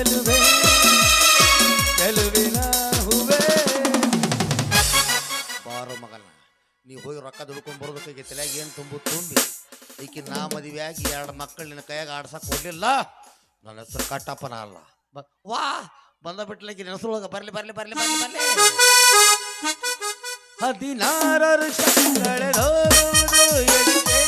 ಚೆಲುವೆ ಚೆಲುವಿನ ಹೂವೆ. ಬಾರೋ ಮಗನ ನೀವು ಹೋಗಿ ರೊಕ್ಕ ದುಡ್ಕೊಂಡು ಬರೋದಕ್ಕೆ ತಲೆಯಾಗಿ ಏನು ತುಂಬು ತುಂಬಿ? ಈಕೆ ನಾ ಮದುವೆಯಾಗಿ ಎರಡು ಮಕ್ಕಳು ನಿನ್ನ ಕೈಯಾಗ ಆಡ್ಸಕ್ಕೆ ಕೊಡಲಿಲ್ಲ ನನ್ನ ಹೆಸರು ಕಟ್ಟಪ್ಪನ ಅಲ್ಲ. ವಾ, ಬಂದ ಬಿಟ್ಲಕ್ಕೆ ನನ್ನ ಹೆಸರು ಬರಲಿ ಬರಲಿ ಬರಲಿ ಬರಲಿ ಬರಲಿ. ಹದಿನಾರರು ಕಳೆದೋದು ಎಡಿಕೆ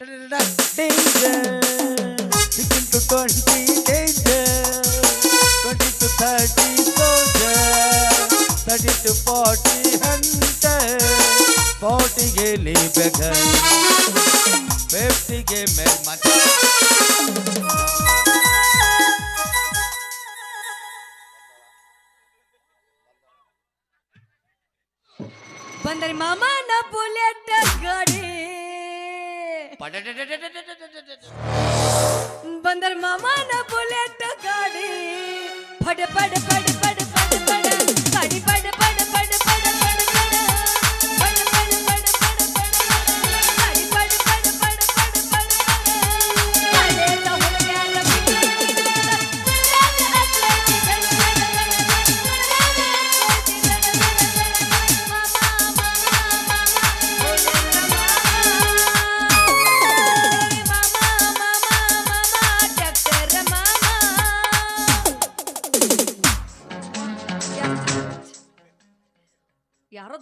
Danger, begin to 20 danger, 20 to 30 soldier, 30 to 40 hunter, 40 के लिए beggar, 50 के मेल मत ಬಂದರೆ ಮಾಮನ ಬುಲೆಟ್ ಗಡಿ ಬಂದರ್ ಮಾಮನ ಬುಲೆಟ್ ಗಾಡಿ ಪಡ ಪಡ ಪಡ ಪಡ ಪಡ ಪಡ ಪಡ ಪಡ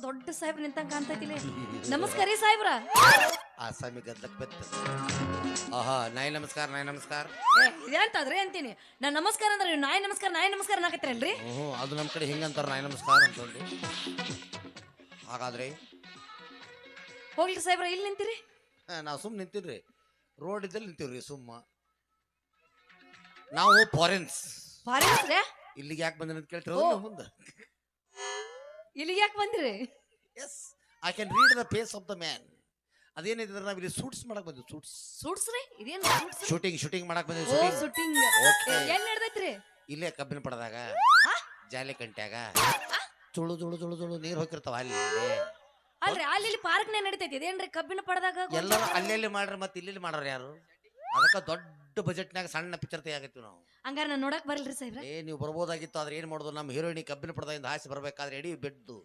ದೊಡ್ಡ ಸಾಹೇಬ್ರ ನಿಂತಂಗ ಕಾಣ್ತೈತಿಲ್ಲ ನಮಸ್ಕಾರ ರೀ ಸಾಹೇಬ್ರ. ಆಸಾಮಿ ಗದ್ದಕ್ ಬೆತ್ತ. ಆಹಾ ನಾಯಿ ನಮಸ್ಕಾರ ನಾಯಿ ನಮಸ್ಕಾರ. ಏ, ಇದೇಂತದ್ರಿ ಅಂತೀನಿ. ನಾ ನಮಸ್ಕಾರ ಅಂದ್ರೆ ನೀವು ನಾಯಿ ನಮಸ್ಕಾರ ನಾಯಿ ನಮಸ್ಕಾರ ನಾಕತ್ತೀರಲ್ರಿ ಹ್ಞೂ ಅದು ನಮ್ಮ ಕಡೆ ಹಿಂಗಂತಾರ ನಾಯಿ ನಮಸ್ಕಾರ ಅಂತಂದು ಹಾಗಾದ್ರೆ? ಹೋಗ್ಲಿ ಸಾಹೇಬ್ರ ಇಲ್ಲಿ ನಿಂತೀರಿ. ನಾವು ಸುಮ್ಮನೆ ನಿಂತೀವ್ರಿ. ರೋಡ್ ಇದ್ದಲ್ಲಿ ನಿಂತೀವ್ರಿ ಸುಮ್ಮ. ನಾವು ಫಾರಿನ್ಸ್ ಫಾರಿನ್ಸ್ ಇಲ್ಲಿಗೆ ಯಾಕೆ ಬಂದ್ರೆ ಅಂತ ಕೇಳ್ತಿರೋ? ಮುಂದೆ. ಇಲ್ಲಿಗೆ ಯಾಕೆ ಬಂದಿರಿ? Yes I can read the face of the man ಅದೇನಿದ್ರೆ ನಾವು ಇಲ್ಲಿ ಸೂಟ್ಸ್ ಮಾಡಕ್ ಬಂದ್ವಿ ಸೂಟ್ಸ್ ಸೂಟ್ಸ್ ರೀ? ಇದೇನ್ ಸೂಟ್ಸ್ ಶೂಟಿಂಗ್ ಶೂಟಿಂಗ್ ಮಾಡಕ್ ಬಂದ್ವಿ ಓ ಶೂಟಿಂಗ್ ಶೂಟಿಂಗ್ Okay. ಎಲ್ಲಿ ನಡ್ದೈತ್ರಿ? ಇಲ್ಲೇ ಕಬ್ಬಿನ ಪಡದಾಗ ಆ? ಜಾಲಿ ಕಂಟ್ಯಾಗ ತುಳು ತುಳು ತುಳು ತುಳು ನೀರು ಹೋಗಿರ್ತಾವ ಅಲ್ಲಿ. ಅಲ್ರಿ ಅಲ್ಲಿ ಇಲ್ಲಿ ಪಾರ್ಕ್ ನೇ ನಡೀತೈತಿ. ಇದೇನ್ರಿ ಕಬ್ಬಿನ ಪಡದಾಗ ಎಲ್ಲರೂ ಅಲ್ಲೆಲ್ಲಿ ಮಾಡ್ರಿ ಮತ್ತೆ ಇಲ್ಲಿ ಮಾಡೋರು ಯಾರು? ಅದಕ್ಕೆ ದೊಡ್ಡ ಬಜೆಟ್ನಾಗ ಸಣ್ಣ ಪಿಕ್ಚರ್ ತೆಗಿತೀವಿ ನಾವು. ಹಂಗಾರ ನಾನು ನೋಡಕ್ ಬರಲ್ರಿ ಸಾಹೇಬ್ರ. ಏ ನೀವು ಬರ್ಬೋದಾಗಿತ್ತು ಆದ್ರೆ ಏನ್ ಮಾಡೋದು? ನಮ್ಮ ಹೀರೋಯಿನಿ ಕಬ್ಬಿನ ಪಡದಿಂದ ಹಾಸಿ ಬರ್ಬೇಕಾದ್ರೆ ಎಡಿ ಬೆಡ್ದು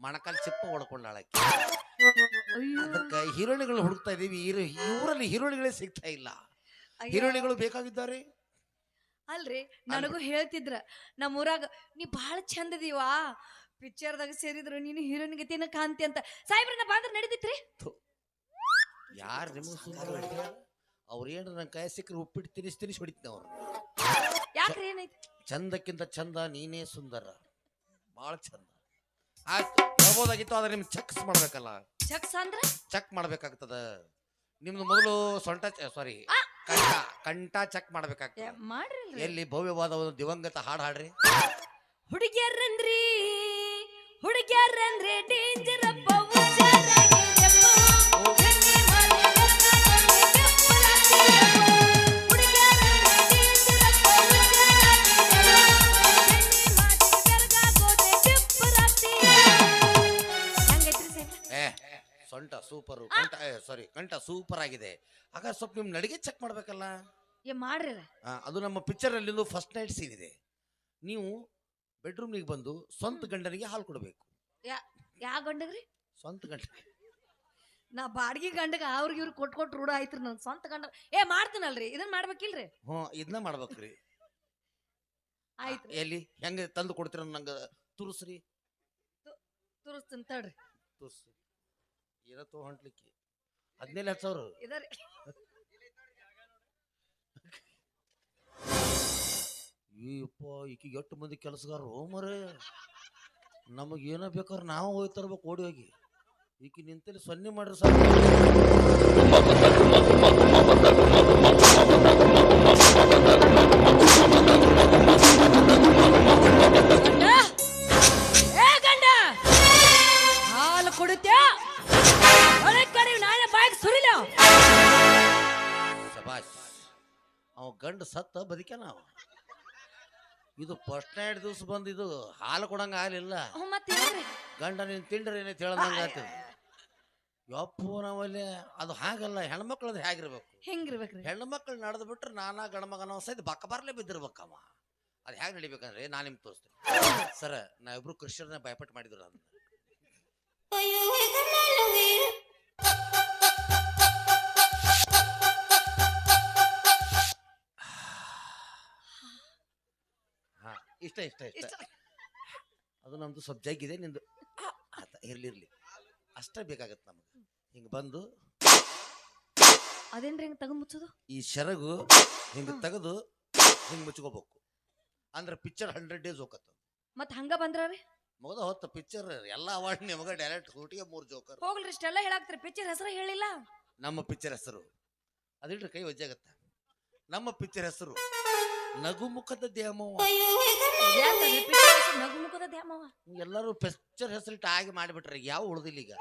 ಮಣಕಾಲ್ ಚಿಪ್ಪ ಹೊಡ್ಕೊಂಡಾಳಕ್ಕೆ ಅದಕ್ಕೆ ಹೀರೋಯಿನಿಗಳು ಹುಡುಕ್ತಾ ಇದೀವಿ. ಇವರಲ್ಲಿ ಹೀರೋಯಿನಿಗಳೇ ಸಿಗ್ತಾ ಇಲ್ಲ. ಹೀರೋಯಿನಿಗಳು ಬೇಕಾಗಿದ್ದಾರೆ. ಅಲ್ರಿ ನನಗೂ ಹೇಳ್ತಿದ್ರ ನಮ್ಮ ಊರಾಗ ನೀ ಬಹಳ ಚಂದ ಇದೀವಾ? ಪಿಕ್ಚರ್ದಾಗ ಸೇರಿದ್ರು ನೀನು ಹೀರೋಯಿನ್ ಗತಿನ ಕಾಂತಿ ಅಂತ. ಸಾಹೇಬ್ರ ನಾ ನಡೆದಿತ್ರಿ ನಡೀತಿತ್ರಿ. ಯಾರು ನಿಮಗೆ ಅವ್ರು ಏನ್ರ ನನ್ನ ಕೈ ಸಿಕ್ಕರೆ ಉಪ್ಪಿಟ್ಟು ತಿನಿಸ್ ತಿನಿಸ್ ಹೊಡಿತೀನಿ ಅವ್ರು. ಯಾಕ್ರಿ ಏನೈತಿ? ಚಂದಕ್ಕಿಂತ ಚಂದ ನೀನೇ ಸುಂದರ. ಭಾಳ ಚಂದ. ಆಯ್ತು ಬರ್ಬೋದಾಗಿತ್ತು ಆದ್ರೆ ನಿಮ್ಗೆ ಚೆಕ್ಸ್ ಮಾಡ್ಬೇಕಲ್ಲ. ಚಕ್ಸ್ ಅಂದ್ರ? ಚೆಕ್ ಮಾಡ್ಬೇಕಾಗ್ತದ. ನಿಮ್ದು ಮೊದಲು ಸೊಂಟ ಸಾರಿ ಕಂಠ ಕಂಠ ಚೆಕ್ ಮಾಡ್ಬೇಕಾಗ್ತದೆ. ಮಾಡ್ರಿ ಎಲ್ಲಿ ಭವ್ಯವಾದ ಒಂದು ದಿವಂಗತ ಹಾಡು ಹಾಡ್ರಿ. ಹುಡುಗಿಯರಂದ್ರಿ ಹುಡುಗಿಯರಂದ್ರೆ ಡೇಂಜರ್ ಸೂಪರು. ಕಂಠ ಸಾರಿ ಕಂಠ ಸೂಪರ್ ಆಗಿದೆ ಹಾಗಾದ್ರೆ ಸ್ವಲ್ಪ ನಿಮ್ ನಡಿಗೆ ಚೆಕ್ ಮಾಡ್ಬೇಕಲ್ಲ? ಏ ಮಾಡ್ರಿ. ಆ, ಅದು ನಮ್ಮ ಪಿಕ್ಚರ್ ಅಲ್ಲಿ ಫಸ್ಟ್ ನೈಟ್ ಸೀನ್ ಇದೆ. ನೀವು ಬೆಡ್ರೂಮ್ನಿಗೆ ಬಂದು ಸ್ವಂತ ಗಂಡನಿಗೆ ಹಾಲು ಕೊಡಬೇಕು. ಯಾ ಗಂಡಗ್ರಿ? ಸ್ವಂತ ಗಂಡ. ನಾ ಬಾಡಿಗೆ ಗಂಡಗ ಅವ್ರಿಗೆ ಇವ್ರಿಗೆ ಕೊಟ್ಟು ಕೊಟ್ಟು ರೂಢ ಆಯ್ತ್ರಿ ನನ್ ಸ್ವಂತ ಗಂಡ. ಏ ಮಾಡ್ತೀನಲ್ರಿ ಇದನ್ನ ಮಾಡ್ಬೇಕಿಲ್ರಿ? ಹ್ಞೂ ಇದನ್ನ ಮಾಡ್ಬೇಕ್ರಿ. ಆಯ್ತು ಎಲ್ಲಿ? ಹೆಂಗೆ ತಂದು ಕೊಡ್ತೀರ ನಂಗೆ? ತುರುಸ್ರಿ. ತುರುಸ್ತೀನಿ ತಡ್ರಿ. ತುರ್ಸಿ ಏನತ್ತೋ ಹೊಂಟ್ಲಿಕ್ಕೆ. ಹದಿನೇಳು ಹತ್ತು ಸಾವಿರ ಇದರಿ. ಈಯಪ್ಪ ಈಕಿಗೆ ಎಷ್ಟು ಮಂದಿ ಕೆಲಸಗಾರ ಮರೆ ನಮಗೆ ಏನೋ ಬೇಕಾದ್ರೆ ನಾವು ಹೋಗಿ ತರ್ಬೇಕು ಓಡಿ ಹೋಗಿ. ಈಕಿ ನಿಂತಲ್ಲಿ ಸೊನ್ನೆ ಮಾಡ್ರಿ ಸರ್ ಇದು ಫಸ್ಟ್ ನೈಟ್ ದಿವ್ಸ ಬಂದು ಇದು ಹಾಲು ಕೊಡಂಗ ಹಾಲಿಲ್ಲ ಹ್ಞೂ ಮತ್ತೆ ಹೇಳ್ರಿ. ಗಂಡ ನೀನು ತಿಂಡ್ರಿ ಏನೈತೆ ಆಯ್ತು ಯಪ್ಪು ನಾವಲ್ಲಿ ಅದು ಹಾಗಲ್ಲ ಹೆಣ್ಮಕ್ಳದು ಹೇಗಿರ್ಬೇಕು? ಹೆಂಗಿರ್ಬೇಕ್ರಿ? ಹೆಣ್ಮಕ್ಳು ನಡೆದು ಬಿಟ್ರೆ ನಾನಾ ಗಂಡ ಮಗನ ಸಹಿತ ಬಕ್ಕ ಬರ್ಲೇ ಬಿದ್ದಿರ್ಬೇಕಮ್ಮ ಅದು ಹೇಗೆ ನಡಿಬೇಕಂದ್ರೆ ನಾನು ನಿಮ್ಗೆ ತೋರಿಸ್ತೀನಿ. ಸರ್ ನಾವಿಬ್ರು ಕೃಷ್ಣರನ್ನ ಭಯಪಟ್ಟು ಮಾಡಿದ್ರು ನಾನು ಇಷ್ಟ ಇಷ್ಟ ಇಷ್ಟ. ಅದು ನಮ್ದು ಸ್ವಲ್ಪ ಜಗ್ಗಿದೆ ನಿಂದು ಆತ ಇರ್ಲಿ ಇರ್ಲಿ. ಅಷ್ಟೇ ಬೇಕಾಗತ್ತೆ ನಮಗೆ. ಹಿಂಗೆ ಬಂದು ಅದೇನ್ರಿ ಹಿಂಗೆ ತಗೊಂಡ್ ಮುಚ್ಚೋದು? ಈ ಸೆರಗು ಹಿಂಗೆ ತೆಗೆದು ಹಿಂಗೆ ಮುಚ್ಕೋಬೇಕು. ಅಂದ್ರೆ ಪಿಕ್ಚರ್ ಹಂಡ್ರೆಡ್ ಡೇಸ್ ಹೋಗತ್ತ ಮತ್ತೆ ಹಂಗ ಬಂದ್ರಿ ಮುಗದ ಹೊತ್ತ ಪಿಕ್ಚರ್ ಎಲ್ಲ ಅವಾರ್ಡ್ ನಿಮಗೆ ಡೈರೆಕ್ಟ್ ಸೂಟಿಗೆ ಮೂರು ಜೋಕರ್ ಹೋಗ್ಲಿ ಇಷ್ಟೆಲ್ಲ ಹೇಳಾಕ್ತಿರಿ. ಪಿಕ್ಚರ್ ಹೆಸರು ಹೇಳಿಲ್ಲ. ನಮ್ಮ ಪಿಕ್ಚರ್ ಹೆಸರು. ಅದಿಟ್ರೆ ಕೈ ಒಜ್ಜಾಗತ್ತ? ನಮ್ಮ ಪಿಕ್ಚರ್ ಹೆಸರು. ನಗುಮುಖದ ದ್ಯಾಮವ್ವ. ಯಾಕಂದ್ರೆ picture ಹೆಸ್ರು ನಗು ಮುಖದ ದ್ಯಾಮವ್ವ? ಎಲ್ಲರೂ ಪಿಕ್ಚರ್ ಹೆಸರಿಟ್ಟು ಆಗಿ ಮಾಡಿಬಿಟ್ರೆ ಯಾವ ಉಳಿದಿಲ್ಲ ಈಗ?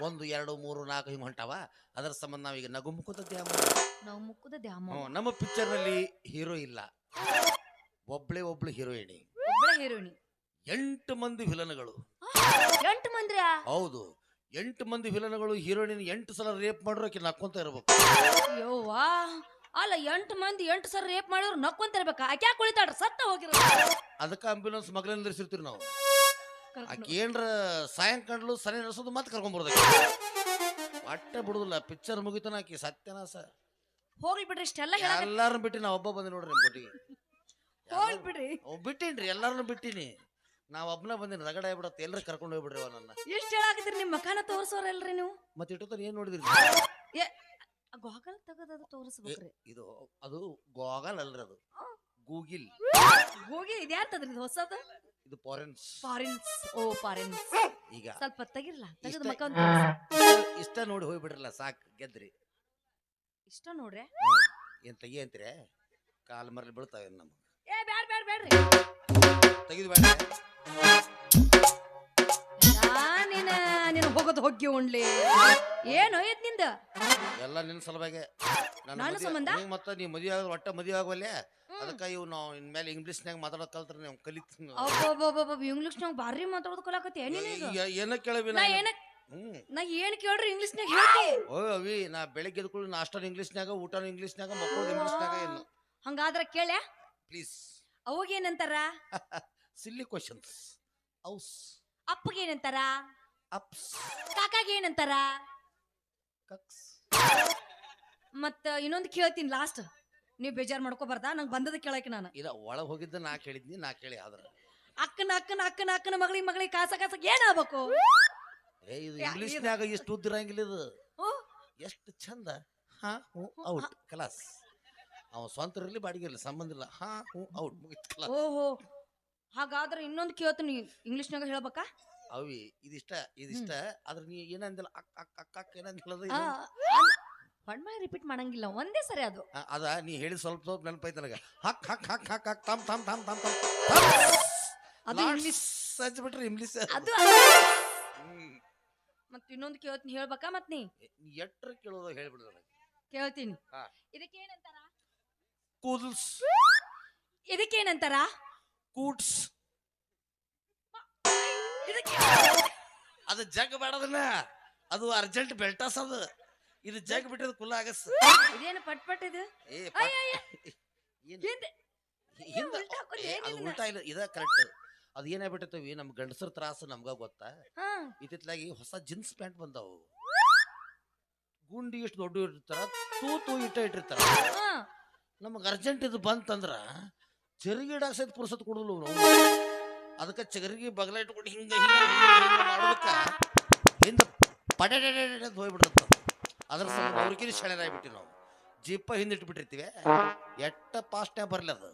ಒಂದು ಎರಡು ಮೂರು ನಾಲ್ಕು ಹಿಂಗೆ ಹೊಂಟಾವ? ಅದರ ಸಂಬಂಧ ನಾವೀಗ ನಗುಮುಖದ ದ್ಯಾಮವ್ವ. ನಾವು ಮುಖದ ದ್ಯಾಮವ್ವ ನಮ್ಮ ಪಿಕ್ಚರ್ನಲ್ಲಿ ಹೀರೋ ಇಲ್ಲ. ಒಬ್ಳೆ ಒಬ್ಳು ಹೀರೋಯಿನಿ ಒಬ್ಬಳೆ ಹೀರೋಯಿನಿ ಎಂಟು ಮಂದಿ ವಿಲನ್ಗಳು ಎಂಟು ಮಂದಿ ಹೌದು. ಎಂಟು ಮಂದಿ ವಿಲನ್ಗಳು ಹೀರೋಯಿನ್ ಎಂಟು ಸಲ ರೇಪ್ ಮಾಡ್ರು ಆಕಿ ನಕ್ಕೊಂತ ಇರ್ಬೇಕು. ಯವ್ವಾ. ಅಲ್ಲ ಎಂಟು ಮಂದಿ ಎಂಟು ಸರ್ ರೇಪ್ ಮಾಡಿದ್ರು ನಕ್ಕೊಂತ ಇರ್ಬೇಕ ಆಕೆ ಯಾಕೆ ಕುಳಿತಾಡ್ರಿ ಸತ್ತ ಹೋಗಿರೋ ಅದಕ್ಕೆ ಆಂಬ್ಯುಲೆನ್ಸ್ ಮಗಳನ್ನ ನಿಲ್ಲಿಸಿರ್ತೀವಿ ನಾವು. ಆಕಿ ಏನ್ರ ಸಾಯಂಕಾಲ ಸನಿ ನಡೆಸೋದು ಮತ್ತೆ ಕರ್ಕೊಂಡ್ಬರ್ದು ಅಟ್ಟೆ ಬಿಡುದಿಲ್ಲ ಪಿಕ್ಚರ್ ಮುಗಿತನ ಆಕಿ ಸರ್ ಹೋಗ್ಲಿ ಬಿಡ್ರಿ ಇಷ್ಟೆಲ್ಲ ಹೇಳಕ್ ಎಲ್ಲಾರನ್ನ ಬಿಟ್ಟು ನಾ ಒಬ್ಬ ಬಂದೆ ನೋಡ್ರಿ ನಿಮ್ ಕೊಟ್ಟಿಗೆ. ಹೋಗ್ಲಿ ಬಿಡ್ರಿ. ಬಿಟ್ಟಿನ್ರಿ ಎಲ್ಲಾರನ್ನು ಬಿಟ್ಟಿನಿ. ನಾವ್ ಒಬ್ನ ಬಂದಿನಿ ರಗಡ ಆಗ್ಬಿಡತ್ತೆ ಎಲ್ಲರೂ ಕರ್ಕೊಂಡು ಹೋಗ್ಬಿಡ್ರಿ ಅವ ನನ್ನ. ಎಷ್ಟು ಹೇಳಾಕತ್ತೀರಿ ನಿಮ್ಮ ಮಕಾನ ತೋರ್ಸೋರಲ್ರಿ ನೀವು? ಮತ್ತೆ ಇಟ್ಟು ಏನ್ ನೋಡಿದ್ರಿ? ಗೋಗಲ್ ತೆಗದದು ಇದು ಅದು ಗೋಗಲ್ ಅಲ್ರಿ ಅದು ಗೂಗಿಲ್ ಹೋಗಿ ಇದ್ಯಾರ್ತದ್ರಿ ಇದು ಹೊಸದು? ಇದು ಫಾರೆನ್ಸ್ ಫಾರಿನ್ಸ್ ಓ ಫಾರಿನ್ಸ್ ಈಗ. ಸ್ವಲ್ಪ ತೆಗಿರ್ಲ? ತೆಗೆದು ಇಷ್ಟ- ಮಕ್ಕ ಇಷ್ಟ ನೋಡಿ ಹೋಗ್ಬಿಡ್ರಲ್ಲ ಸಾಕ್ ಗೆದ್ರಿ. ಇಷ್ಟ ನೋಡ್ರಿ. ಏನ್ ತೆಗಿ ಅಂತೀರ? ಕಾಲ್ ಮರಲಿ ಬೀಳ್ತಾವೆ ನಮ್ಗೆ? ಏ ಬ್ಯಾಡ್ ಬ್ಯಾಡ್ ಬ್ಯಾಡ್ರಿ. ತೆಗಿದು ಬೇಡ ನಾ ನೀನ ನೀನು ಹೋಗೋದು ಹೋಗಿ ಉಣ್ಲಿ ಏನು ಐತ್ನಿಂದ? ಎಲ್ಲ ನಿನ್ನ ಸಲುವಾಗಿ. ನನ್ನ ಸಂಬಂಧ? ಮತ್ತೆ ನೀ ಮದುವೆ ಆಗ ಒಟ್ಟ ಮದುವೆ ಆಗವಲ್ಲೆ ಅದಕ್ಕ ಇವ್ ನಾವು ಇನ್ಮೇಲೆ ಇಂಗ್ಲೀಷ್ನಾಗ ಮಾತಾಡೋದ್ ಕಲ್ತ್ರ ನೀವು ಕಲಿತೀನಿ ಇಂಗ್ಲಿಷ್ ಇಂಗ್ಲಿಷ್ನಾಗ ಭಾರಿ ಮಾತಾಡೋದು ಕಲಾಕತ್ತಿ ಏನ ಕೇಳವಿ ನಾ ಏನ ನಾ ಏನ್ ಕೇಳ್ರಿ ಇಂಗ್ಲಿಷ್ನಾಗ ಹೇಳ್ತಿ? ಓ ಅವಿ ನಾ ಬೆಳಗ್ಗೆ ಎದ್ಕೊಳ್ಳಿ ನಾಷ್ಟನ ಊಟ ಇಂಗ್ಲಿಷ್ ಇಂಗ್ಲೀಷ್ನಾಗ ಮಕ್ಕಳು ಇಂಗ್ಲೀಷ್ನಾಗ ಏನು? ಹಂಗಾದ್ರ ಕೇಳ? ಪ್ಲೀಸ್ ಅವಾಗ ಏನಂತಾರ? ಸಿಲ್ಲಿ ಕ್ವಶನ್ಸ್ ಔಸ್ ಅಪ್ಪಗೆ ಏನಂತಾರ? ಅಪ್ಸ್ ಕಾಕಾಗೆ ಏನಂತಾರ? ಕಕ್ಸ್ ಮತ್ತ ಇನ್ನೊಂದು ಕೇಳ್ತೀನಿ ಲಾಸ್ಟ್ ನೀವ್ ಬೇಜಾರ್ ಮಾಡ್ಕೋಬಾರ್ದ ನಂಗೆ ಬಂದದ ಕೇಳಕ್ಕೆ ನಾನು. ಇಲ್ಲ ಒಳಗೆ ಹೋಗಿದ್ದ ನಾ ಕೇಳಿದ್ನಿ ನಾ ಕೇಳಿ ಆದ್ರ. ಅಕ್ಕನ ಅಕ್ಕನ ಅಕ್ಕನ ಅಕ್ಕನ ಮಗಳಿಗೆ ಮಗಳಿಗೆ ಕಾಸ ಕಾಸ ಏನಾಗ್ಬೇಕು ಏ ಇದು ಇಂಗ್ಲೀಷ್ನಾಗ ಎಷ್ಟು ಉದ್ದಿರಂಗಿಲ್ಲ ಇದು. ಹ್ಞೂ ಎಷ್ಟು ಚಂದ? ಹಾ ಹ್ಞೂ ಔಟ್ ಕ್ಲಾಸ್ ಅವ ಸ್ವಂತ ಇರಲಿ ಬಾಡಿಗೆ ಇರಲಿ ಸಂಬಂಧ ಇಲ್ಲ. ಹಾ ಹ್ಞೂ ಔಟ್ ಮುಗಿತು ಕಲಾಸ್ ಓಹೋ ಹಾಗಾದ್ರೆ ಇನ್ನೊಂದು ಕೇಳ್ತೀನಿ ಇಂಗ್ಲಿಷ್ನಾಗ ಹೇಳ್ಬೇಕಾ? ಅವಿ ಇದಿಷ್ಟ ಇದಿಷ್ಟ. ಆದ್ರೆ ನೀ ಏನಂದಿಲ್ಲ ಅಕ್ಕ ಅಕ್ಕ ಅಕ್ಕ ಅಕ್ ಏನಂದಿಲ್ಲ ಅದು ಆ, ಇದು? ಅನ್- ಹೊಂಡ್ಮಳೆ ರಿಪೀಟ್ ಮಾಡಂಗಿಲ್ಲ ಒಂದೇ ಸರಿ ಅದು. ಆ, ಅದ ನೀ ಹೇಳಿ ಸ್ವಲ್ಪ ಸ್ವಲ್ಪ ನೆನಪೈತೆ ನನಗೆ. ಹಕ್ ಹಕ್ ಹಕ್ ಹಕ್ ಹಕ್ ತಮ್ ತಮ್ ತಮ್ ತಮ್ ತಮ್ ಅದು ಇಂಗ್ಲಿಷ್ ಹಚ್ಬಿಟ್ರಿ ಇಂಗ್ಲಿಷ್ ಅದು ಮತ್ತೆ ಮತ್ ಇನ್ನೊಂದು ಕೇಳ್ತೀನಿ ಹೇಳ್ಬೇಕಾ ಮತ್ ನೀ? ಎಟ್ರ ಕೇಳೋದು ಹೇಳ್ಬಿಡು ನನಗೆ. ಕೇಳ್ತೀನಿ. ಹಾ. ಇದಕ್ಕೇನಂತಾರ? ಕೂದಲ್ಸ್. ಇದಕ್ಕೇನಂತಾರ? ಕೂಟ್ಸ್ ಇದಕ್ಕೆ ಅದು ಜಗ್ ಬೇಡದನ್ನ. ಅದು ಅರ್ಜೆಂಟ್ ಬೆಲ್ಟಾಸ್ ಅದು. ಇದು ಜಗ್ ಬಿಟ್ಟದ ಕುಲ್ಲ ಆಗಸ್. ಇದೇನು ಪಟ್ ಪಟ್ ಇದು? ಏ ಅಯ್ಯ, ಏನ್? ಹಿಂದೆ. ಹಿಂದ ಉಲ್ಟಾ ಹಾಕೋದು ಏ, ಅದು ಏನಿಲ್ಲ. ಉಲ್ಟಾ ಇಲ್ಲ ಇದ ಕರೆಕ್ಟ್ ಅದು ಏನಾಗ್ಬಿಟ್ಟಿರ್ತೀವಿ ನಮ್ ಗಂಡಸರ್ ತ್ರಾಸ ನಮ್ಗ ಗೊತ್ತಾ? ಹಾ. ಇತ್ತಿತ್ಲಾಗಿ ಹೊಸ ಜೀನ್ಸ್ ಪ್ಯಾಂಟ್ ಬಂದಾವು. ಗುಂಡಿ ಎಷ್ಟು ದೊಡ್ಡ ಇಟ್ಟಿರ್ತಾರ ತೂ ತೂ ಇಟ್ಟ ಇಟ್ಟಿರ್ತಾರ. ಹಾ. ನಮಗ್ ಅರ್ಜೆಂಟ್ ಇದು ಬಂತಂದ್ರ ಚರಿಗೆ ಇಡಾಕ ಸಹಿತ ಪುರ್ಸತ್ ಕೊಡಲು ನಾವು ಅದಕ್ಕೆ ಚಗರಿಗೆ ಬಗಲ ಇಟ್ಕೊಂಡು ಹಿಂಗ ಹಿಂಗ ಹಿಂಗ ಮಾಡೋದಕ್ಕ ಹಿಂದ ಪಡೆ ಹೋಗ್ಬಿಡ್ತದ ಅದ್ರ ಸಂಬಂಧ ಅವ್ರಿಗಿನ ಶೆಳೆದಾಗ್ಬಿಟ್ಟಿವಿ ನಾವು. ಜಿಪ್ಪ ಹಿಂದಿಟ್ಬಿಟ್ಟಿರ್ತೀವಿ ಎಟ್ಟ ಪಾಸ್ಟ್ನ್ಯಾಗ ಬರ್ಲಿ ಅದು.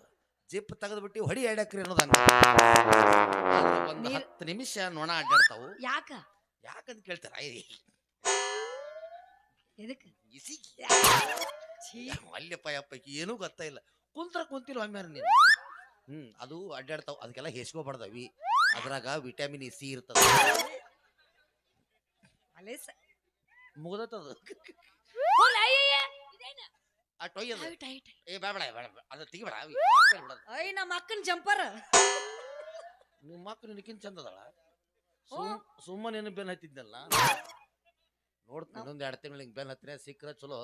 ಜಿಪ್ ತೆಗೆದ್ಬಿಟ್ಟು ಹೊಡಿ ಎಡಕ್ರಿ ಅನ್ನೋದು ಹಂಗ. ಒಂದ್ ಹತ್ತು ನಿಮಿಷ ನೊಣ ಅಡ್ಡಾಡ್ತಾವು. ಯಾಕ? ಯಾಕಂತ ಕೇಳ್ತಾರ? ಎದಕ್ಕೆ? ಅಲ್ಲಪ್ಪ ಯಪ್ಪ ಈಕಿ ಏನೂ ಗೊತ್ತಾ ಇಲ್ಲ. ಕುಂತ್ರ ಕುಂತಿಲ್ಲ ಒಮ್ಮೆ ನೀನು? ಹ್ಮ್ ಅದು ಅಡ್ಡಾಡ್ತಾವ. ಅದಕ್ಕೆಲ್ಲ ಹೆಸ್ಕೋಬಾರ್ದವಿ ಅದ್ರಾಗ ವಿಟಮಿನ್ ಸಿ ಇರ್ತದ. ಅಲೇಸ ಮುಗ್ದತ್ತದ? ಆ ಟೊಯ್ ಅದು. ಏ ಬೇಡ ಬೇಡ ಅದು ತೆಗಿಬೇಡ ಅಯ್ಯ ನಮ್ಮ ಅಕ್ಕನ ಜಂಪರ್. ನಿಮ್ಮ ಅಕ್ಕ ನಿನಕಿನ್ ಚಂದ ಅದಳ. ಸುಮ್ ಸುಮ್ಮನೆ ಏನು ಬೆನ್ ಹತ್ತಿದ್ನಲ್ಲ? ನೋಡ್ತೀನಿ ಇನ್ನೊಂದು ಎರಡು ತಿಂಗಳು ಹಿಂಗೆ ಬೆನ್ ಹತ್ತಿನ ಸಿಕ್ಕರೆ ಚಲೋ.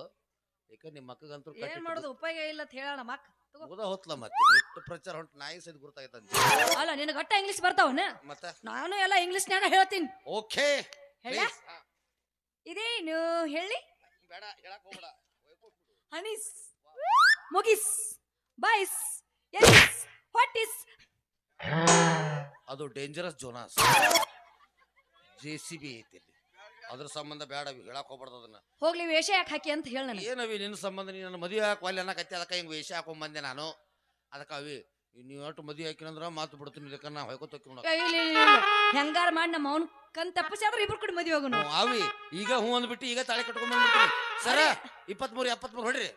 ಯಾಕೆ ನಿಮ್ಮ ಮಕ್ಕಗಂತೂ ಏನ್ ಮಾಡೋದು? ಉಪಯೋಗ ಇಲ್ಲ ಅಂತ ಹೇಳ ನಮ್ಮ ಅಕ್ಕ. ಮುಗದ ಹೊತ್ಲ ಮತ್ತೆ. ಇಟ್ಟು ಪ್ರಚಾರ ಹೊಂಟು ನಾಯಿ ಸಹಿತ ಗುರ್ತಾಗೈತಂತ. ಅಲ್ಲ ನಿನಗೆ ಗಟ್ಟ ಇಂಗ್ಲಿಷ್ ಬರ್ತಾವನ? ಮತ್ತೆ? ನಾನು ಎಲ್ಲ ಇಂಗ್ಲಿಷ್ನ್ಯಾಗ ಹೇಳ್ತೀನಿ. ಓಕೆ ಹೇಳ. ಇದೇನು? ಹೇಳಿ. ಬೇಡ ಹೇಳಕ್ ಹೋಗ್ಬೇಡ. ಹನೀಸ್. ಮುಗಿಸ್. ಬಾಯ್ಸ್. ಎಸ್. What is? ಅದು ಡೇಂಜರಸ್ ಜೋನಾಸ್ ಜೆ ಸಿ ಬಿ ಐತಿ ಅದ್ರ ಸಂಬಂಧ ಬೇಡ ಅವಿ ಹೇಳಕ್ ಹೋಗ್ಬಾರ್ದು ಅದನ್ನ. ಹೋಗ್ಲಿ ವೇಷ ಯಾಕೆ ಹಾಕಿ ಅಂತ ಹೇಳ ನನಗೆ. ಏನವಿ ನಿನ್ನ ಸಂಬಂಧ ನೀನು ನನ್ನ ಮದುವೆ ಹಾಕಿ ಅಲ್ಲಿ ಅನ್ನಕತ್ತಿ ಅದಕ್ಕೆ ಹಿಂಗೆ ವೇಷ ಹಾಕೊಂಡ್ ಬಂದೆ ನಾನು. ಅದಕ್ಕೆ ಅವಿ ನೀವು ಮದಿ ಮದುವೆ ಹಾಕಿನಂದ್ರ ಮಾತು ಬಿಡ್ತೀನಿ ಇದಕ್ಕ ನಾ ಹೊಯ್ಕೋತ ನೋಡ ಏ, ಇಲ್ಲ, ಇಲ್ಲ, ಇಲ್ಲ. ಹೆಂಗಾರ ಮಾಡಿ ನಮ್ಮ ಅವನ್ ಕಣ್ ತಪ್ಪಿಸಿ ಆದ್ರೆ ಇಬ್ರು ಕೂಡ ಮದುವೆ ಹೋಗೋಣ ಆವಿ ಈಗ ಹೂ ಅಂದ್ಬಿಟ್ಟು ಈಗ ತಾಳಿ ಕಟ್ಕೊಂಡ್ ಬಂದ್ಬಿಡ್ತೀನಿ. ಸರ ಇಪ್ಪತ್ಮೂರು ಎಪ್ಪತ್ಮೂರು ಹೊಡ್ರಿ.